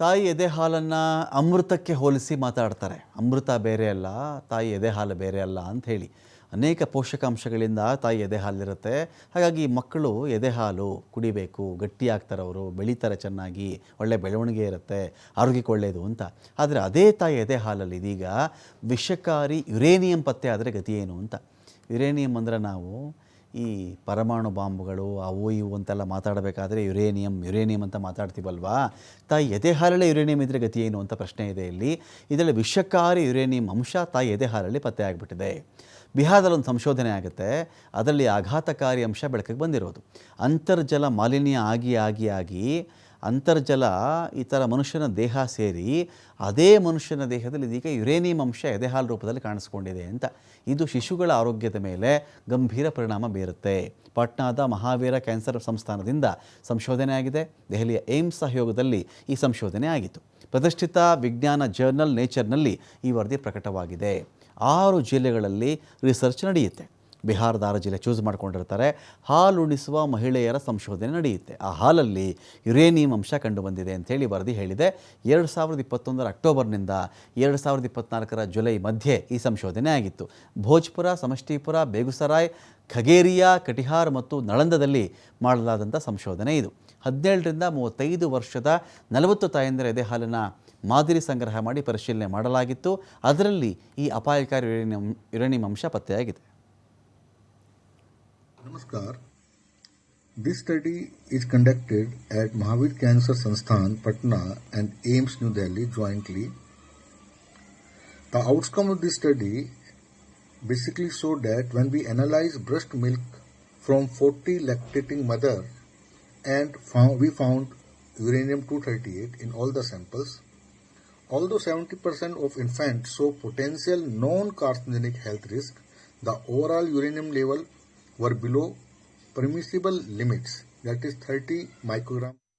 ತಾಯಿ ಎದೆ ಹಾಲನ್ನು ಅಮೃತಕ್ಕೆ ಹೋಲಿಸಿ ಮಾತಾಡ್ತಾರೆ. ಅಮೃತ ಬೇರೆ ಅಲ್ಲ, ತಾಯಿ ಎದೆ ಹಾಲು ಬೇರೆ ಅಲ್ಲ ಅಂತ ಹೇಳಿ. ಅನೇಕ ಪೋಷಕಾಂಶಗಳಿಂದ ತಾಯಿ ಎದೆ ಹಾಲಿರುತ್ತೆ. ಹಾಗಾಗಿ ಮಕ್ಕಳು ಎದೆ ಹಾಲು ಕುಡಿಬೇಕು ಗಟ್ಟಿಯಾಗ್ತಾರೆ ಅವರು, ಬೆಳೀತಾರೆ ಚೆನ್ನಾಗಿ, ಒಳ್ಳೆ ಬೆಳವಣಿಗೆ ಇರುತ್ತೆ, ಆರೋಗ್ಯಕ್ಕೆ ಒಳ್ಳೆಯದು ಅಂತ. ಆದರೆ ಅದೇ ತಾಯಿ ಎದೆ ಹಾಲಲ್ಲಿ ಇದೀಗ ವಿಷಕಾರಿ ಯುರೇನಿಯಂ ಪತ್ತೆ ಆದರೆ ಗತಿ ಏನು ಅಂತ. ಯುರೇನಿಯಂ ಅಂದರೆ ನಾವು ಈ ಪರಮಾಣು ಬಾಂಬ್ಗಳು ಅವು ಇವು ಅಂತೆಲ್ಲ ಮಾತಾಡಬೇಕಾದ್ರೆ ಯುರೇನಿಯಂ ಯುರೇನಿಯಂ ಅಂತ ಮಾತಾಡ್ತೀವಲ್ವಾ? ತಾಯಿ ಎದೆಹಾಲಲ್ಲಿ ಯುರೇನಿಯಂ ಇದ್ದರೆ ಗತಿ ಏನು ಅಂತ ಪ್ರಶ್ನೆ ಇದೆ ಇಲ್ಲಿ. ಇದರಲ್ಲಿ ವಿಷಕಾರಿ ಯುರೇನಿಯಂ ಅಂಶ ತಾಯಿ ಎದೆಹಾಲಲ್ಲಿ ಪತ್ತೆ ಆಗಿಬಿಟ್ಟಿದೆ. ಬಿಹಾರದಲ್ಲಿ ಒಂದು ಸಂಶೋಧನೆ ಆಗುತ್ತೆ, ಅದರಲ್ಲಿ ಆಘಾತಕಾರಿ ಅಂಶ ಬೆಳಕಿಗೆ ಬಂದಿರೋದು. ಅಂತರ್ಜಲ ಮಾಲಿನ್ಯ ಆಗಿ ಆಗಿ ಆಗಿ ಅಂತರ್ಜಲ ಈ ಥರ ಮನುಷ್ಯನ ದೇಹ ಸೇರಿ ಅದೇ ಮನುಷ್ಯನ ದೇಹದಲ್ಲಿ ಇದೀಗ ಯುರೇನಿಯಂ ಅಂಶ ಎದೆಹಾಲು ರೂಪದಲ್ಲಿ ಕಾಣಿಸ್ಕೊಂಡಿದೆ ಅಂತ. ಇದು ಶಿಶುಗಳ ಆರೋಗ್ಯದ ಮೇಲೆ ಗಂಭೀರ ಪರಿಣಾಮ ಬೀರುತ್ತೆ. ಪಾಟ್ನಾದ ಮಹಾವೀರ ಕ್ಯಾನ್ಸರ್ ಸಂಸ್ಥಾನದಿಂದ ಸಂಶೋಧನೆ ಆಗಿದೆ. ದೆಹಲಿಯ ಏಮ್ಸ್ ಸಹಯೋಗದಲ್ಲಿ ಈ ಸಂಶೋಧನೆ ಆಗಿತ್ತು. ಪ್ರತಿಷ್ಠಿತ ವಿಜ್ಞಾನ ಜರ್ನಲ್ ನೇಚರ್ನಲ್ಲಿ ಈ ವರದಿ ಪ್ರಕಟವಾಗಿದೆ. ಆರು ಜಿಲ್ಲೆಗಳಲ್ಲಿ ರಿಸರ್ಚ್ ನಡೆಯುತ್ತೆ. ಬಿಹಾರದ ಆರು ಜಿಲ್ಲೆ ಚೂಸ್ ಮಾಡ್ಕೊಂಡಿರ್ತಾರೆ. ಹಾಲುಣಿಸುವ ಮಹಿಳೆಯರ ಸಂಶೋಧನೆ ನಡೆಯುತ್ತೆ. ಆ ಹಾಲಲ್ಲಿ ಯುರೇನಿಯಂ ಅಂಶ ಕಂಡುಬಂದಿದೆ ಅಂಥೇಳಿ ವರದಿ ಹೇಳಿದೆ. ಎರಡು ಸಾವಿರದ ಇಪ್ಪತ್ತೊಂದರ ಅಕ್ಟೋಬರ್ನಿಂದ ಎರಡು ಸಾವಿರದ ಇಪ್ಪತ್ನಾಲ್ಕರ ಜುಲೈ ಮಧ್ಯೆ ಈ ಸಂಶೋಧನೆ ಆಗಿತ್ತು. ಭೋಜ್ಪುರ, ಸಮಷ್ಟಿಪುರ, ಬೇಗುಸರಾಯ್, ಖಗೇರಿಯಾ, ಕಟಿಹಾರ್ ಮತ್ತು ನಳಂದದಲ್ಲಿ ಮಾಡಲಾದಂಥ ಸಂಶೋಧನೆ ಇದು. ಹದಿನೇಳರಿಂದ ಮೂವತ್ತೈದು ವರ್ಷದ ನಲವತ್ತು ತಾಯಂದಿರ ಎದೆ ಹಾಲಿನ ಮಾದರಿ ಸಂಗ್ರಹ ಮಾಡಿ ಪರಿಶೀಲನೆ ಮಾಡಲಾಗಿತ್ತು. ಅದರಲ್ಲಿ ಈ ಅಪಾಯಕಾರಿ ಯುರೇನಿಯಂ ಯುರೇನಿಯಂ ಅಂಶ ಪತ್ತೆಯಾಗಿದೆ. Namaskar. This study is conducted at Mahavir Cancer Sansthan, Patna and AIMS New Delhi jointly. The outcome of this study basically showed that when we analyze breast milk from 40 lactating mother and found, we found uranium 238 in all the samples. Although 70% of infants show potential non-carcinogenic health risk, the overall uranium level were below permissible limits, that is 30 microgram.